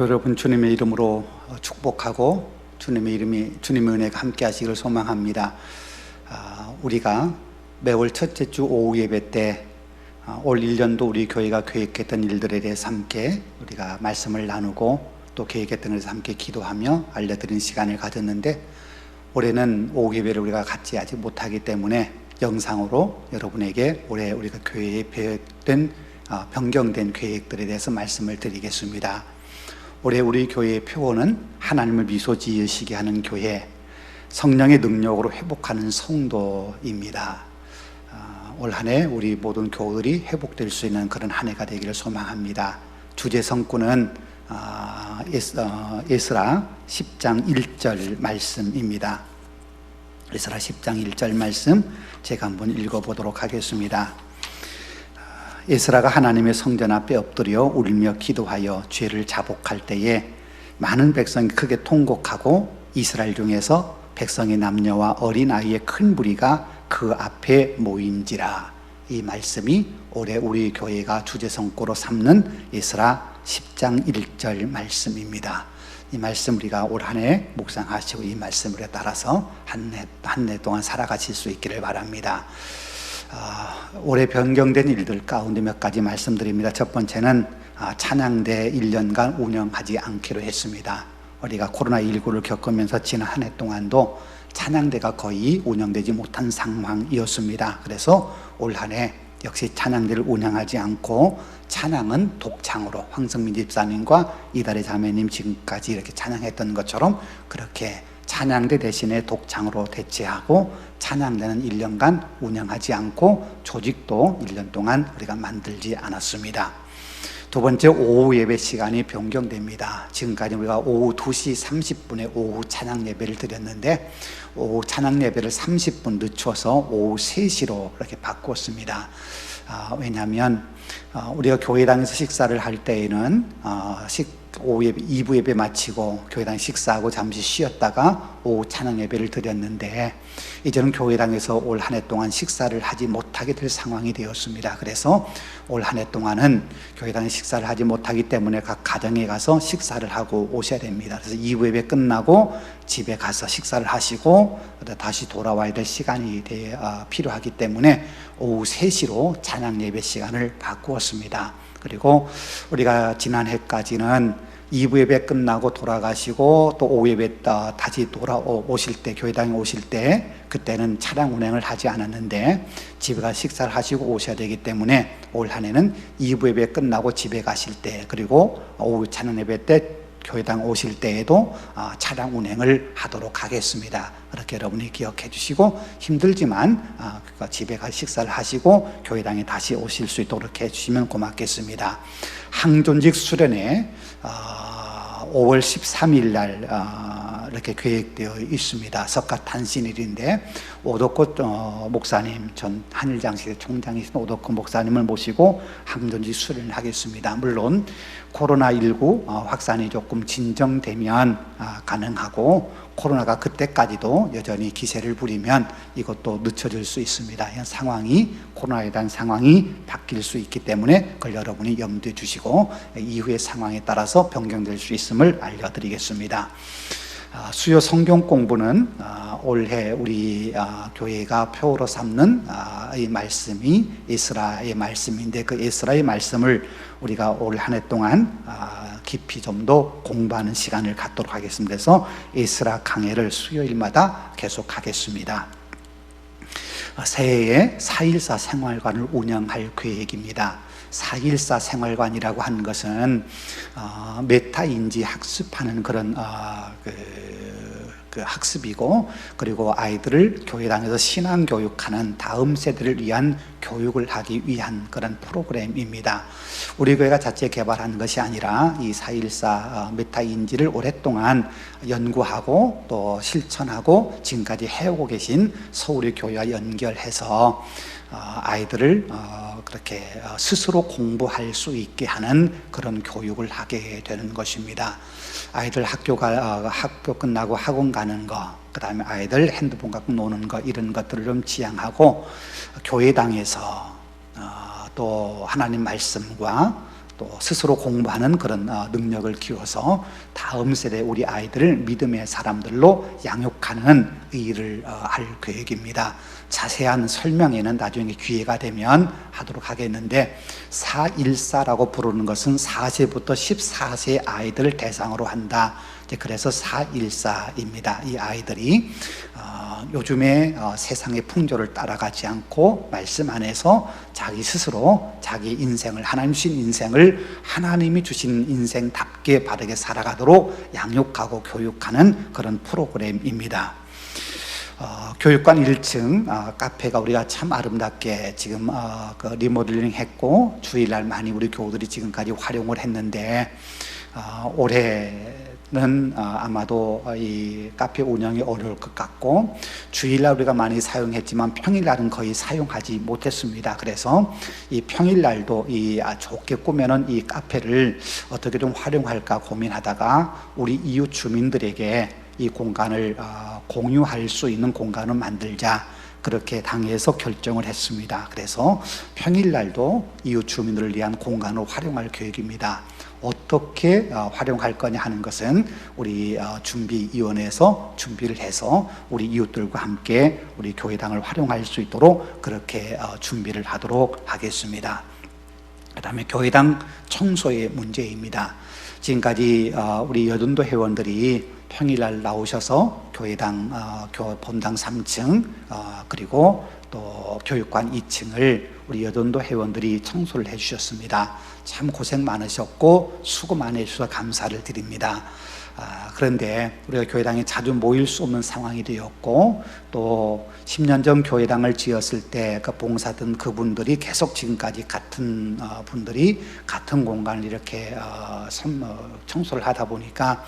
여러분 주님의 이름으로 축복하고 주님의 이름이 주님의 은혜가 함께 하시기를 소망합니다. 아, 우리가 매월 첫째 주 오후 예배 때 아, 올 1년도 우리 교회가 계획했던 일들에 대해서 함께 우리가 말씀을 나누고 또 계획했던 것에 함께 기도하며 알려드리는 시간을 가졌는데 올해는 오후 예배를 우리가 같이 하지 못하기 때문에 영상으로 여러분에게 올해 우리가 교회에 계획된 아, 변경된 계획들에 대해서 말씀을 드리겠습니다. 올해 우리 교회의 표어는 하나님을 미소 지으시게 하는 교회, 성령의 능력으로 회복하는 성도입니다. 아, 올한 해 우리 모든 교우들이 회복될 수 있는 그런 한 해가 되기를 소망합니다. 주제 성구는 에스라 10장 1절 말씀입니다. 에스라 10장 1절 말씀 제가 한번 읽어보도록 하겠습니다. 에스라가 하나님의 성전 앞에 엎드려 울며 기도하여 죄를 자복할 때에 많은 백성이 크게 통곡하고 이스라엘 중에서 백성의 남녀와 어린 아이의 큰 무리가 그 앞에 모인지라 이 말씀이 올해 우리 교회가 주제 성구로 삼는 에스라 10장 1절 말씀입니다. 이 말씀 우리가 올 한해 묵상하시고 이 말씀에 따라서 한해 동안 살아가실 수 있기를 바랍니다. 아, 올해 변경된 일들 가운데 몇 가지 말씀드립니다. 첫 번째는 아, 찬양대 1년간 운영하지 않기로 했습니다. 우리가 코로나19를 겪으면서 지난 한 해 동안도 찬양대가 거의 운영되지 못한 상황이었습니다. 그래서 올 한 해 역시 찬양대를 운영하지 않고 찬양은 독창으로 황성민 집사님과 이달의 자매님 지금까지 이렇게 찬양했던 것처럼 그렇게 찬양대 대신에 독창으로 대체하고 찬양대는 1년간 운영하지 않고 조직도 1년 동안 우리가 만들지 않았습니다. 두 번째 오후 예배 시간이 변경됩니다. 지금까지 우리가 오후 2시 30분에 오후 찬양 예배를 드렸는데 오후 찬양 예배를 30분 늦춰서 오후 3시로 이렇게 바꿨습니다. 아, 왜냐하면 어, 우리가 교회당에서 식사를 할 때에는 어, 식 오후 예배, 2부 예배 마치고 교회당 식사하고 잠시 쉬었다가 오후 찬양 예배를 드렸는데 이제는 교회당에서 올 한 해 동안 식사를 하지 못하게 될 상황이 되었습니다. 그래서 올 한 해 동안은 교회당에 식사를 하지 못하기 때문에 각 가정에 가서 식사를 하고 오셔야 됩니다. 그래서 2부 예배 끝나고 집에 가서 식사를 하시고 다시 돌아와야 될 시간이 되, 어, 필요하기 때문에 오후 3시로 찬양 예배 시간을 바꾸었습니다. 그리고 우리가 지난해까지는 2부 예배 끝나고 돌아가시고 또 오후 예배 다시 돌아오실 때 교회당에 오실 때 그때는 차량 운행을 하지 않았는데 집에 가 식사를 하시고 오셔야 되기 때문에 올 한 해는 2부 예배 끝나고 집에 가실 때 그리고 오후 찬양 예배 때 교회당 오실 때에도 아, 차량 운행을 하도록 하겠습니다. 그렇게 여러분이 기억해 주시고 힘들지만 아, 집에 가 식사를 하시고 교회당에 다시 오실 수 있도록 해 주시면 고맙겠습니다. 항존직 수련회 5월 13일 날 어, 이렇게 계획되어 있습니다. 석가 탄신일인데 오덕꽃 어, 목사님 전 한일장식의 총장이신 오덕꽃 목사님을 모시고 항존지 수련을 하겠습니다. 물론 코로나19 어, 확산이 조금 진정되면 아, 가능하고 코로나가 그때까지도 여전히 기세를 부리면 이것도 늦춰질 수 있습니다. 상황이 코로나에 대한 상황이 바뀔 수 있기 때문에 그걸 여러분이 염두에 주시고 이후의 상황에 따라서 변경될 수 있음을 알려드리겠습니다. 아, 수요 성경 공부는 아, 올해 우리 아, 교회가 표로 삼는 이 말씀이 에스라의 말씀인데 그 에스라의 말씀을 우리가 올 한 해 동안 깊이 좀 더 공부하는 시간을 갖도록 하겠습니다. 그래서 에스라 강해를 수요일마다 계속 하겠습니다. 새해에 4.14 생활관을 운영할 계획입니다. 4.14 생활관이라고 하는 것은 어, 메타인지 학습하는 그런 어, 그, 그 학습이고 그리고 아이들을 교회당에서 신앙 교육하는 다음 세대를 위한 교육을 하기 위한 그런 프로그램입니다. 우리 교회가 자체 개발한 것이 아니라 이 4.14 어, 메타 인지를 오랫동안 연구하고 또 실천하고 지금까지 해오고 계신 서울의 교회와 연결해서 어, 아이들을 어, 그렇게 어, 스스로 공부할 수 있게 하는 그런 교육을 하게 되는 것입니다. 아이들 학교 가 학교 끝나고 학원 가는 거, 그 다음에 아이들 핸드폰 갖고 노는 거 이런 것들을 좀 지향하고 교회당에서 또 하나님 말씀과 또 스스로 공부하는 그런 어, 능력을 키워서 다음 세대 우리 아이들을 믿음의 사람들로 양육하는 일을 어, 할 계획입니다. 자세한 설명에는 나중에 기회가 되면 하도록 하겠는데 414라고 부르는 것은 4세부터 14세 아이들을 대상으로 한다. 이제 그래서 414입니다. 이 아이들이 어, 요즘에 어, 세상의 풍조를 따라가지 않고 말씀 안에서 자기 스스로 자기 인생을 하나님 주신 인생을 하나님이 주신 인생답게 바르게 살아가도록 양육하고 교육하는 그런 프로그램입니다. 어, 교육관 1층 어, 카페가 우리가 참 아름답게 지금 어, 그 리모델링 했고 주일날 많이 우리 교우들이 지금까지 활용을 했는데 어, 올해는 어, 아마도 이 카페 운영이 어려울 것 같고 주일날 우리가 많이 사용했지만 평일날은 거의 사용하지 못했습니다. 그래서 이 평일날도 이 아, 좋게 꾸며놓은 이 카페를 어떻게 좀 활용할까 고민하다가 우리 이웃 주민들에게 이 공간을 어, 공유할 수 있는 공간을 만들자 그렇게 당에서 결정을 했습니다. 그래서 평일날도 이웃 주민들을 위한 공간을 활용할 계획입니다. 어떻게 어, 활용할 거냐 하는 것은 우리 어, 준비위원회에서 준비를 해서 우리 이웃들과 함께 우리 교회당을 활용할 수 있도록 그렇게 어, 준비를 하도록 하겠습니다. 그 다음에 교회당 청소의 문제입니다. 지금까지 어, 우리 여든도 회원들이 평일날 나오셔서 교회당 어, 교 본당 3층 어, 그리고 또 교육관 2층을 우리 여든도 회원들이 청소를 해주셨습니다. 참 고생 많으셨고 수고 많이 해주셔서 감사를 드립니다. 아, 그런데 우리가 교회당에 자주 모일 수 없는 상황이 되었고 또 10년 전 교회당을 지었을 때 그 봉사든 그분들이 계속 지금까지 같은 어, 분들이 같은 공간을 이렇게 어, 섬- 어, 청소를 하다 보니까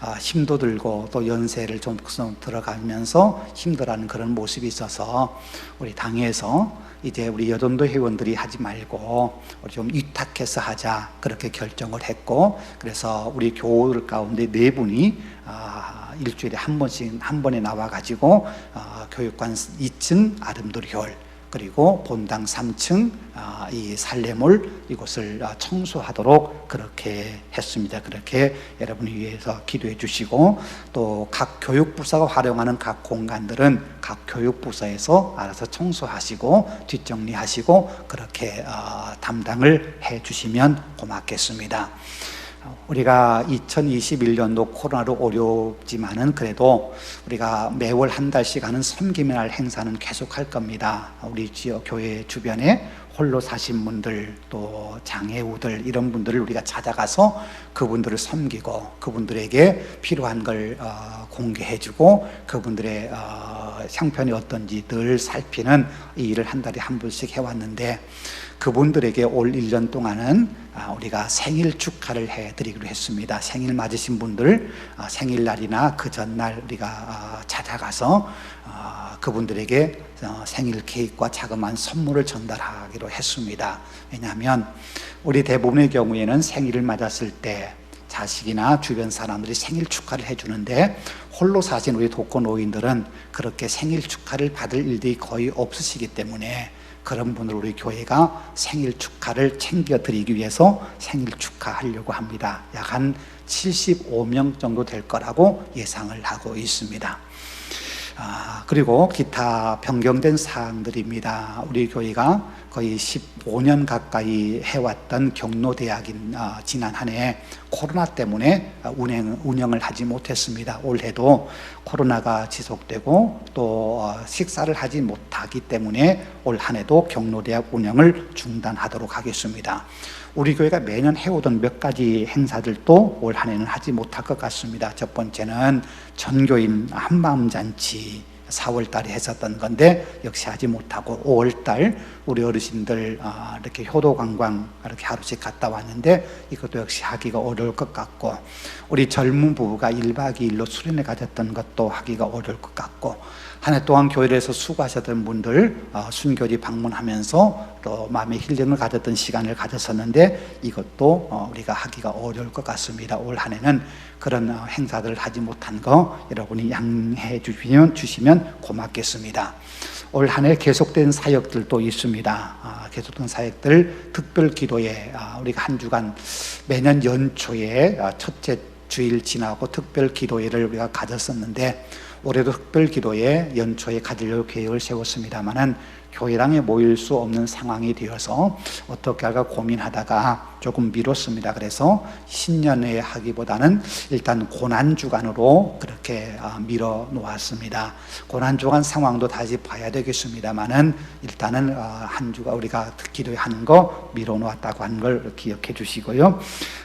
아, 힘도 들고 또 연세를 좀 들어가면서 힘들어하는 그런 모습이 있어서 우리 당에서 이제 우리 여전도 회원들이 하지 말고 우리 좀 위탁해서 하자 그렇게 결정을 했고 그래서 우리 교우들 가운데 네 분이 아, 일주일에 한 번씩 한 번에 나와 가지고 아, 교육관 2층 아름도리 홀 그리고 본당 3층 아, 이 살레몰 이곳을 아, 청소하도록 그렇게 했습니다. 그렇게 여러분을 위해서 기도해 주시고 또 각 교육부서가 활용하는 각 공간들은 각 교육부서에서 알아서 청소하시고 뒷정리하시고 그렇게 어, 담당을 해 주시면 고맙겠습니다. 우리가 2021년도 코로나로 어렵지만은 그래도 우리가 매월 한 달씩 하는 섬김의 날 행사는 계속 할 겁니다. 우리 지역 교회 주변에 홀로 사신 분들 또 장애우들 이런 분들을 우리가 찾아가서 그분들을 섬기고 그분들에게 필요한 걸 어, 공개해주고 그분들의 어, 형편이 어떤지 늘 살피는 이 일을 한 달에 한 번씩 해왔는데 그분들에게 올 1년 동안은 아, 우리가 생일 축하를 해드리기로 했습니다. 생일 맞으신 분들 아, 생일날이나 그 전날 우리가 아, 찾아가서 아, 그분들에게 어, 생일 케이크와 자그마한 선물을 전달하기로 했습니다. 왜냐하면 우리 대부분의 경우에는 생일을 맞았을 때 자식이나 주변 사람들이 생일 축하를 해주는데 홀로 사신 우리 독거 노인들은 그렇게 생일 축하를 받을 일들이 거의 없으시기 때문에 그런 분을 우리 교회가 생일 축하를 챙겨드리기 위해서 생일 축하하려고 합니다. 약 한 75명 정도 될 거라고 예상을 하고 있습니다. 아, 그리고 기타 변경된 사항들입니다. 우리 교회가 거의 15년 가까이 해왔던 경로대학인 아, 지난 한 해 코로나 때문에 운행, 운영을 하지 못했습니다. 올해도 코로나가 지속되고 또 어, 식사를 하지 못하기 때문에 올 한 해도 경로대학 운영을 중단하도록 하겠습니다. 우리 교회가 매년 해오던 몇 가지 행사들도 올 한 해는 하지 못할 것 같습니다. 첫 번째는 전교인 한마음 잔치 4월 달에 했었던 건데 역시 하지 못하고 5월 달 우리 어르신들 아, 이렇게 효도 관광 이렇게 하루씩 갔다 왔는데 이것도 역시 하기가 어려울 것 같고 우리 젊은 부부가 1박 2일로 수련회 가졌던 것도 하기가 어려울 것 같고 한 해 동안 교회에서 수고하셨던 분들 어, 순교지 방문하면서 또 마음의 힐링을 가졌던 시간을 가졌었는데 이것도 어, 우리가 하기가 어려울 것 같습니다. 올 한 해는 그런 어, 행사들을 하지 못한 거 여러분이 양해해 주시면 고맙겠습니다. 올 한 해 계속된 사역들도 있습니다. 아, 계속된 사역들 특별 기도에 아, 우리가 한 주간 매년 연초에 아, 첫째 주일 지나고 특별 기도회를 우리가 가졌었는데 올해도 특별 기도회 연초에 가지려고 계획을 세웠습니다만은 교회당에 모일 수 없는 상황이 되어서 어떻게 할까 고민하다가 조금 미뤘습니다. 그래서 신년회 하기보다는 일단 고난 주간으로 그렇게 아, 밀어 놓았습니다. 고난 주간 상황도 다시 봐야 되겠습니다만은 일단은 아, 한 주가 우리가 기도회 하는 거 밀어 놓았다고 하는 걸 기억해 주시고요.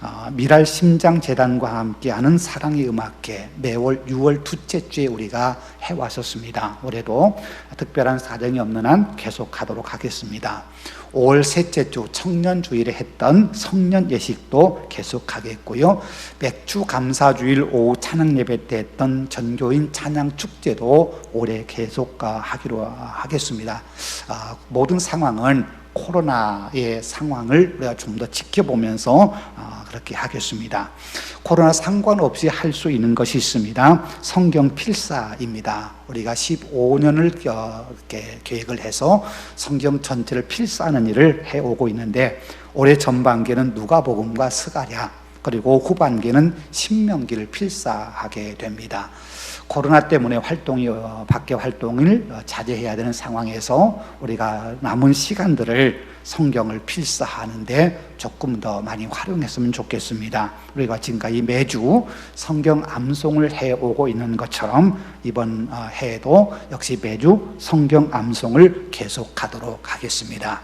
아, 미랄 심장 재단과 함께하는 사랑의 음악회 매월 6월 둘째 주에 우리가 해 왔었습니다. 올해도 특별한 사정이 없는 한 계속하도록 하겠습니다. 5월 셋째 주 청년 주일에 했던 성년 예식도 계속하겠고요. 맥주 감사 주일 오후 찬양 예배 때 했던 전교인 찬양 축제도 올해 계속 하기로 하겠습니다. 아, 모든 상황은 코로나의 상황을 우리가 좀 더 지켜보면서 아, 그렇게 하겠습니다. 코로나 상관없이 할 수 있는 것이 있습니다. 성경 필사입니다. 우리가 15년을 이렇게 계획을 해서 성경 전체를 필사하는 일을 해오고 있는데 올해 전반기는 누가복음과 스가랴 그리고 후반기는 신명기를 필사하게 됩니다. 코로나 때문에 활동이 어, 밖에 활동을 어, 자제해야 되는 상황에서 우리가 남은 시간들을 성경을 필사하는데 조금 더 많이 활용했으면 좋겠습니다. 우리가 지금까지 매주 성경 암송을 해 오고 있는 것처럼 이번 어, 해에도 역시 매주 성경 암송을 계속하도록 하겠습니다.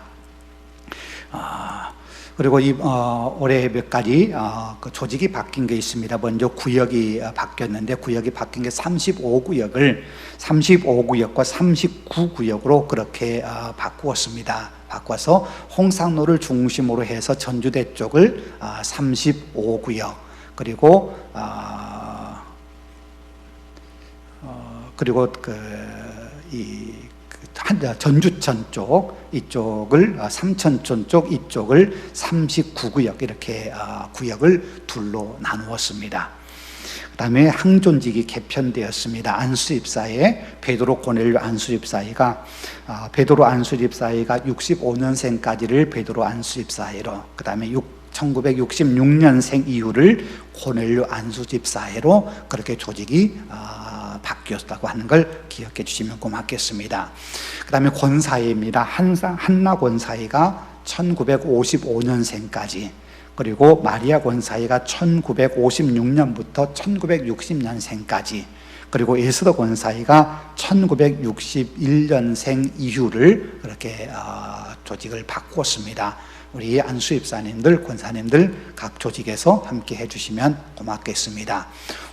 아, 그리고 이 어, 올해 몇 가지 어, 그 조직이 바뀐 게 있습니다. 먼저 구역이 어, 바뀌었는데 구역이 바뀐 게 35구역을 35구역과 39구역으로 그렇게 어, 바꾸었습니다. 바꿔서 홍상로를 중심으로 해서 전주대 쪽을 어, 35구역 그리고 어, 어, 그리고 그이 한 전주천 쪽 이쪽을 어, 삼천천 쪽 이쪽을 39구역 이렇게 어, 구역을 둘로 나누었습니다. 그다음에 항존직이 개편되었습니다. 안수집사의 베드로 고넬료 안수집사이가 어, 베드로 안수집사이가 65년생까지를 베드로 안수집사이로 그다음에 1966년생 이후를 고넬료 안수집사회로 그렇게 조직이 바뀌었다고 하는 걸 기억해 주시면 고맙겠습니다. 그 다음에 권사회입니다. 한사, 한나 권사회가 1955년생까지 그리고 마리아 권사회가 1956년부터 1960년생까지 그리고 에스더 권사회가 1961년생 이후를 그렇게 어, 조직을 바꾸었습니다. 우리 안수입사님들, 권사님들 각 조직에서 함께 해주시면 고맙겠습니다.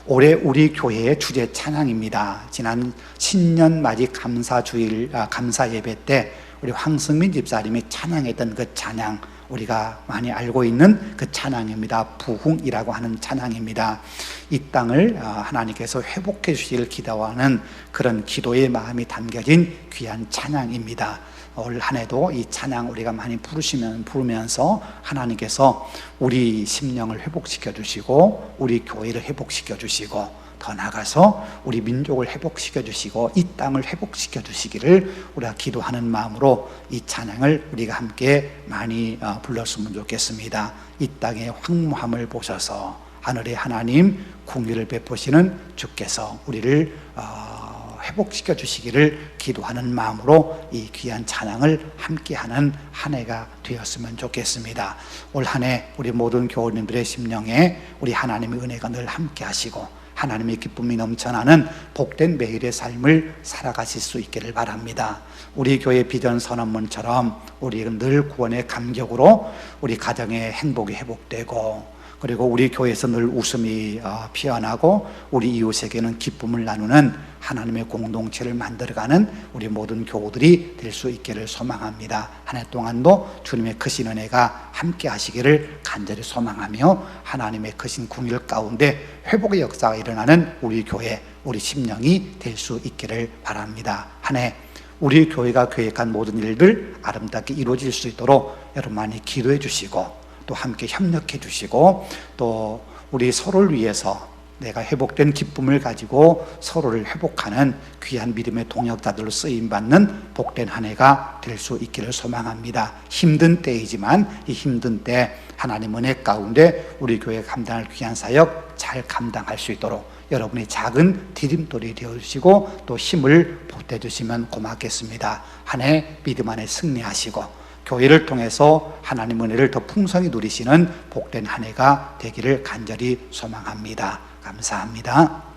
올해 우리 교회의 주제 찬양입니다. 지난 신년 맞이 감사 주일 아, 감사 예배 때 우리 황승민 집사님이 찬양했던 그 찬양 우리가 많이 알고 있는 그 찬양입니다. 부흥이라고 하는 찬양입니다. 이 땅을 아, 하나님께서 회복해 주시기를 기도하는 그런 기도의 마음이 담겨진 귀한 찬양입니다. 올 한 해도 이 찬양 우리가 많이 부르시면 부르면서 하나님께서 우리 심령을 회복시켜 주시고 우리 교회를 회복시켜 주시고 더 나가서 우리 민족을 회복시켜 주시고 이 땅을 회복시켜 주시기를 우리가 기도하는 마음으로 이 찬양을 우리가 함께 많이 어, 불렀으면 좋겠습니다. 이 땅의 황무함을 보셔서 하늘의 하나님 궁유를 베푸시는 주께서 우리를 어, 회복시켜 주시기를 기도하는 마음으로 이 귀한 찬양을 함께하는 한 해가 되었으면 좋겠습니다. 올 한 해 우리 모든 교우님들의 심령에 우리 하나님의 은혜가 늘 함께하시고 하나님의 기쁨이 넘쳐나는 복된 매일의 삶을 살아가실 수 있기를 바랍니다. 우리 교회 비전 선언문처럼 우리는 늘 구원의 감격으로 우리 가정의 행복이 회복되고 그리고 우리 교회에서 늘 웃음이 어, 피어나고 우리 이웃에게는 기쁨을 나누는 하나님의 공동체를 만들어가는 우리 모든 교우들이 될 수 있기를 소망합니다. 한 해 동안도 주님의 크신 은혜가 함께 하시기를 간절히 소망하며 하나님의 크신 궁일 가운데 회복의 역사가 일어나는 우리 교회, 우리 심령이 될 수 있기를 바랍니다. 한 해 우리 교회가 계획한 모든 일들 아름답게 이루어질 수 있도록 여러분 많이 기도해 주시고 또 함께 협력해 주시고 또 우리 서로를 위해서 내가 회복된 기쁨을 가지고 서로를 회복하는 귀한 믿음의 동역자들로 쓰임 받는 복된 한 해가 될 수 있기를 소망합니다. 힘든 때이지만 이 힘든 때 하나님 은혜 가운데 우리 교회 감당할 귀한 사역 잘 감당할 수 있도록 여러분의 작은 디딤돌이 되어 주시고 또 힘을 보태 주시면 고맙겠습니다. 한 해 믿음 안에 승리하시고 교회를 통해서 하나님 은혜를 더 풍성히 누리시는 복된 한 해가 되기를 간절히 소망합니다. 감사합니다.